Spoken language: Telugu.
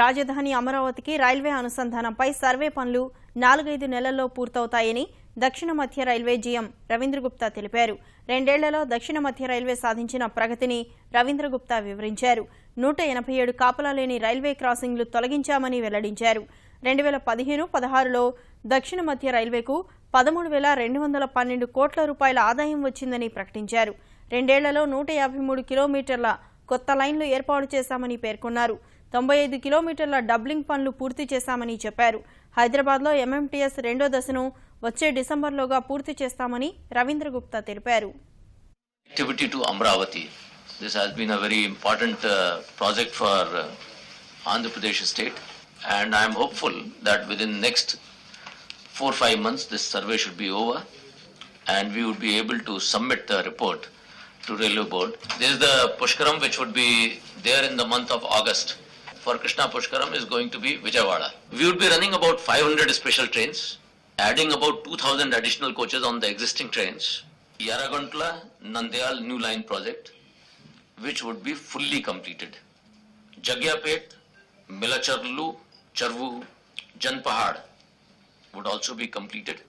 రాజధాని అమరావతికి రైల్వే అనుసంధానంపై సర్వే పనులు నాలుగైదు నెలల్లో పూర్తవుతాయని దక్షిణ మధ్య రైల్వే జీఎం రవీంద్రగుప్తా తెలిపారు. రెండేళ్ళలో దక్షిణ మధ్య రైల్వే సాధించిన ప్రగతిని రవీంద్రగుప్తా వివరించారు. నూట ఎనభై ఏడు కాపలా లేని రైల్వే క్రాసింగ్లు తొలగించామని వెల్లడించారు. రెండు వేల పదిహేను పదహారులో దక్షిణ మధ్య రైల్వేకు పదమూడు వేల రెండు వందల పన్నెండు కోట్ల రూపాయల ఆదాయం వచ్చిందని ప్రకటించారు. రెండేళ్ళలో నూట యాభై మూడు కిలోమీటర్ల కొత్త లైన్లు ఏర్పాటు చేశామని పేర్కొన్నారు. తొంభై ఐదు కిలోమీటర్ల డబ్లింగ్ పనులు పూర్తి చేశామని చెప్పారు హైదరాబాద్లో ఎంఎంటీఎస్ రెండో దశను వచ్చే డిసెంబర్లోగా పూర్తి చేస్తామని రవీంద్ర గుప్తా తెలిపారు connectivity to Amravati. This has been a very important uh, project for uh, Andhra Pradesh state, and I am hopeful that within next four five months this survey should be over, and we would be able to submit the report to railway board. This is the Pushkaram which would be there in the month of August. For Krishna Pushkaram is going to be Vijayawada. We would be running about 500 special trains, adding about 2,000 additional coaches on the existing trains. Yarraguntla Nandyal new line project, which would be fully completed. Jagyapet, Milacharlu, Charvu, Janpahad would also be completed.